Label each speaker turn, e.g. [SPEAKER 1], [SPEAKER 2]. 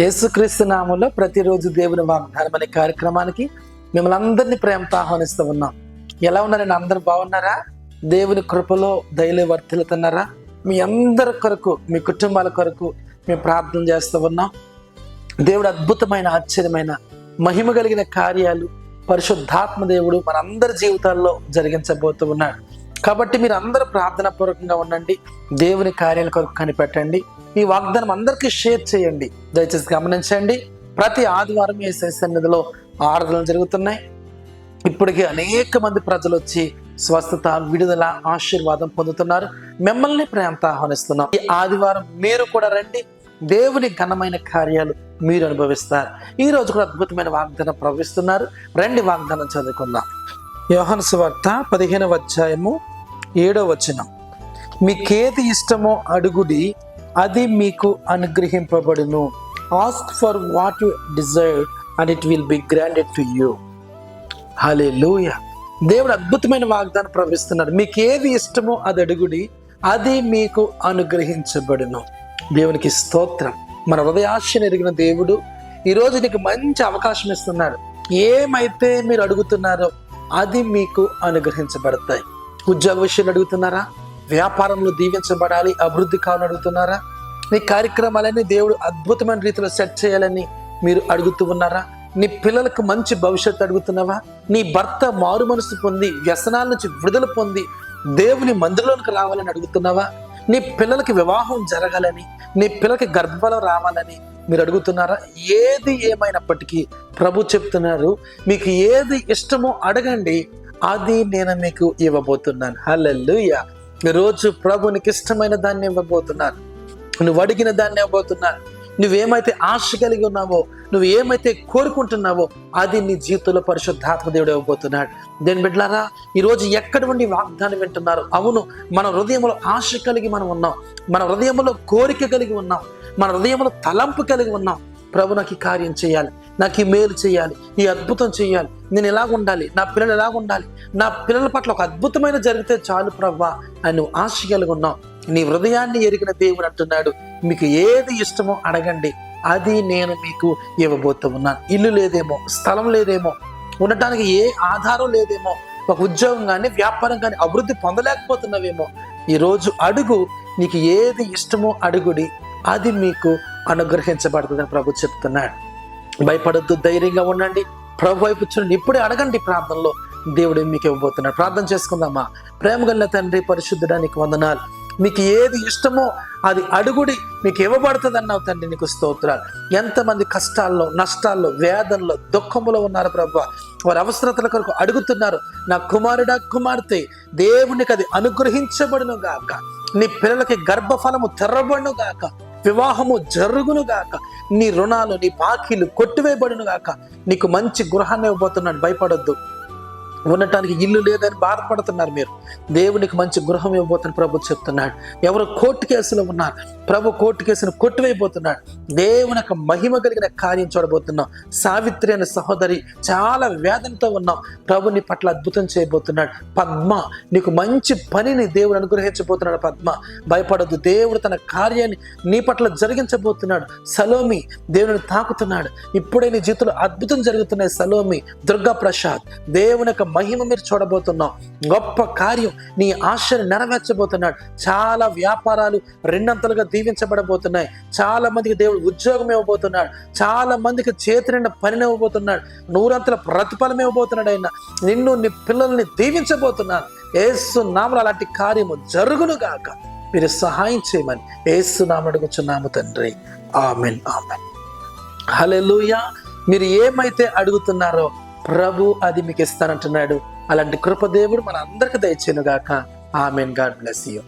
[SPEAKER 1] యేసుక్రీస్తు నామంలో ప్రతిరోజు దేవుని వాగ్దానం అనే కార్యక్రమానికి మిమ్మల్ని అందరినీ ప్రేమతో ఆహ్వానిస్తూ ఉన్నాం. ఎలా ఉన్నారండి అందరు బాగున్నారా? దేవుని కృపలో దయలు వర్తిల్లుతున్నారా మీ అందరి కొరకు మీ కుటుంబాల కొరకు మేము ప్రార్థన చేస్తూ ఉన్నాం. దేవుడు అద్భుతమైన ఆశ్చర్యమైన మహిమ కలిగిన కార్యాలు పరిశుద్ధాత్మ దేవుడు మనందరి జీవితాల్లో జరిగించబోతూ ఉన్నాడు. కాబట్టి మీరు అందరూ ప్రార్థన పూర్వకంగా ఉండండి. దేవుని కార్యాల కొరకు కనిపెట్టండి. ఈ వాగ్దానం అందరికీ షేర్ చేయండి. దయచేసి గమనించండి. ప్రతి ఆదివారం ఈ సన్నిధిలో ఆరాధనలు జరుగుతున్నాయి. ఇప్పటికీ అనేక మంది ప్రజలు వచ్చి స్వస్థత విడుదల ఆశీర్వాదం పొందుతున్నారు. మిమ్మల్ని ప్రేమతో ఆహ్వానిస్తున్నాం. ఈ ఆదివారం మీరు కూడా రండి. దేవుని ఘనమైన కార్యాలు మీరు అనుభవిస్తారు. ఈ రోజు కూడా అద్భుతమైన వాగ్దానం ప్రవహిస్తున్నారు. రండి వాగ్దానం చదువుకుందాం. యోహన్ సువార్త పదిహేనవ అధ్యాయము ఏడో వచనం. మీకేది ఇష్టమో అడుగుడి అది మీకు అనుగ్రహింపబడును. Ask for what you desire and it will be granted to you hallelujah దేవుడు అద్భుతమైన వాగ్దానం ప్రవహిస్తున్నాడు. మీకు ఏది ఇష్టమో అది అడుగుడి అది మీకు అనుగ్రహించబడును. దేవునికి స్తోత్రం. మన హృదయాశను ఎరిగిన దేవుడు ఈరోజు నీకు మంచి అవకాశం ఇస్తున్నాడు. ఏమైతే మీరు అడుగుతున్నారో అది మీకు అనుగ్రహించబడతాయి. ఉద్యోగ విషయాలు అడుగుతున్నారా? వ్యాపారంలో దీవించబడాలి అభివృద్ధి కావాలని అడుగుతున్నారా? నీ కార్యక్రమాలన్నీ దేవుడు అద్భుతమైన రీతిలో సెట్ చేయాలని మీరు అడుగుతూ ఉన్నారా? నీ పిల్లలకు మంచి భవిష్యత్తు అడుగుతున్నావా? నీ భర్త మారు మనసు పొంది వ్యసనాల నుంచి విడుదల పొంది దేవుని మందిరంలోనికి రావాలని అడుగుతున్నావా? నీ పిల్లలకి వివాహం జరగాలని నీ పిల్లలకి గర్భఫలం రావాలని మీరు అడుగుతున్నారా? ఏది ఏమైనప్పటికీ ప్రభు చెప్తున్నారు మీకు ఏది ఇష్టమో అడగండి అది నేను మీకు ఇవ్వబోతున్నాను. హలల్లుయ. రోజు ప్రభునికి ఇష్టమైన దాన్ని ఇవ్వబోతున్నాను. నువ్వు అడిగిన దాన్ని ఇవ్వబోతున్నాను. నువ్వేమైతే ఆశ కలిగి ఉన్నావో నువ్వు ఏమైతే కోరుకుంటున్నావో అది నీ జీవితంలో పరిశుద్ధాత్మ దేవుడు ఇవ్వబోతున్నాడు. దేని బిడ్డలారా ఈరోజు ఎక్కడి నుండి వాగ్దానం వింటున్నారు? అవును మన హృదయంలో ఆశ కలిగి మనం ఉన్నాం. మన హృదయంలో కోరిక కలిగి ఉన్నాం. మన హృదయంలో తలంపు కలిగి ఉన్నాం. ప్రభు నాకు ఈ కార్యం చేయాలి. నాకు ఈ మేలు చేయాలి. ఈ అద్భుతం చేయాలి. నేను ఎలాగ ఉండాలి? నా పిల్లలు ఎలాగ ఉండాలి? నా పిల్లల పట్ల ఒక అద్భుతమైన జరిగితే చాలు ప్రవ్వా అని నువ్వు ఆశ కలిగి ఉన్నావు. నీ హృదయాన్ని ఎరిగిన దేవుడు అంటున్నాడు. మీకు ఏది ఇష్టమో అడగండి. అది నేను మీకు ఇవ్వబోతూ ఉన్నాను. ఇల్లు లేదేమో? స్థలం లేదేమో? ఉండటానికి ఏ ఆధారం లేదేమో? ఒక ఉద్యోగం కానీ వ్యాపారం కానీ అభివృద్ధి పొందలేకపోతున్నావేమో? ఈరోజు అడుగు. నీకు ఏది ఇష్టమో అడుగుడి. అది మీకు అనుగ్రహించబడుతుందని ప్రభు చెప్తున్నాడు. భయపడద్దు ధైర్యంగా ఉండండి. ప్రభు వైపు చూడండి. ఇప్పుడే అడగండి ప్రార్థనలో దేవుడు మీకు ఇవ్వబోతున్నాడు. ప్రార్థన చేసుకుందామా? ప్రేమ గల్ల తండ్రి పరిశుద్ధడానికి వందనాలు. మీకు ఏది ఇష్టమో అది అడుగుడి మీకు ఇవ్వబడుతుంది అన్నావు తండ్రి నీకు స్తోత్రాలు. ఎంతమంది కష్టాల్లో నష్టాల్లో వేదనలో దుఃఖములో ఉన్నారు ప్రభు. వారి అవసరతల కొరకు అడుగుతున్నారు. నా కుమారుడా కుమార్తె దేవునికి అది అనుగ్రహించబడును గాక. నీ పిల్లలకి గర్భఫలము తెరబడును గాక. వివాహము జరుగును గాక. నీ రుణాలు నీ బాకీలు కొట్టివేయబడును గాక. నీకు మంచి గృహాన్ని ఇవ్వబోతున్నాడు భయపడొద్దు. ఉండటానికి ఇల్లు లేదని బాధపడుతున్నారు మీరు. దేవునికి మంచి గృహం ఇవ్వబోతున్న ప్రభు చెప్తున్నాడు. ఎవరు కోర్టు కేసులో ఉన్నారు? ప్రభు కోర్టు కేసును కొట్టివేయబోతున్నాడు. దేవుని యొక్క మహిమ కలిగిన కార్యం చూడబోతున్నాం. సావిత్రి అనే సహోదరి చాలా వేదనతో ఉన్నాం. ప్రభు నీ పట్ల అద్భుతం చేయబోతున్నాడు. పద్మ నీకు మంచి పనిని దేవుడు అనుగ్రహించబోతున్నాడు పద్మ. భయపడద్దు దేవుడు తన కార్యాన్ని నీ పట్ల జరిగించబోతున్నాడు. సలోమి దేవుని తాకుతున్నాడు. ఇప్పుడే నీ జీవితంలో అద్భుతం జరుగుతున్నాయి సలోమి దుర్గా ప్రసాద్ దేవుని యొక్క మహిమ మీరు చూడబోతున్నాం. గొప్ప కార్యం నీ ఆశను నెరవేర్చబోతున్నాడు. చాలా వ్యాపారాలు రెండంతలుగా దీవించబడబోతున్నాయి. చాలా మందికి దేవుడు దేవుడు ఉద్యోగం ఇవ్వబోతున్నాడు. చాలా మందికి చేతి నిండా పనిని ఇవ్వబోతున్నాడు. నూరంతల ప్రతిఫలం ఇవ్వబోతున్నాడు ఆయన. నిన్ను నీ పిల్లల్ని దీవించబోతున్నాను ఏసు నామలు అలాంటి కార్యము జరుగును గాక. మీరు సహాయం చేయమని ఏసు నామం అడుగుచున్నాము తండ్రి. Amen amen. హల్లెలూయా. మీరు ఏమైతే అడుగుతున్నారో ప్రభు అది మీకు ఇస్తానంటున్నాడు. అలాంటి కృపదేవుడు మన అందరికి దయచేను గాక. ఆమెన్. God bless you.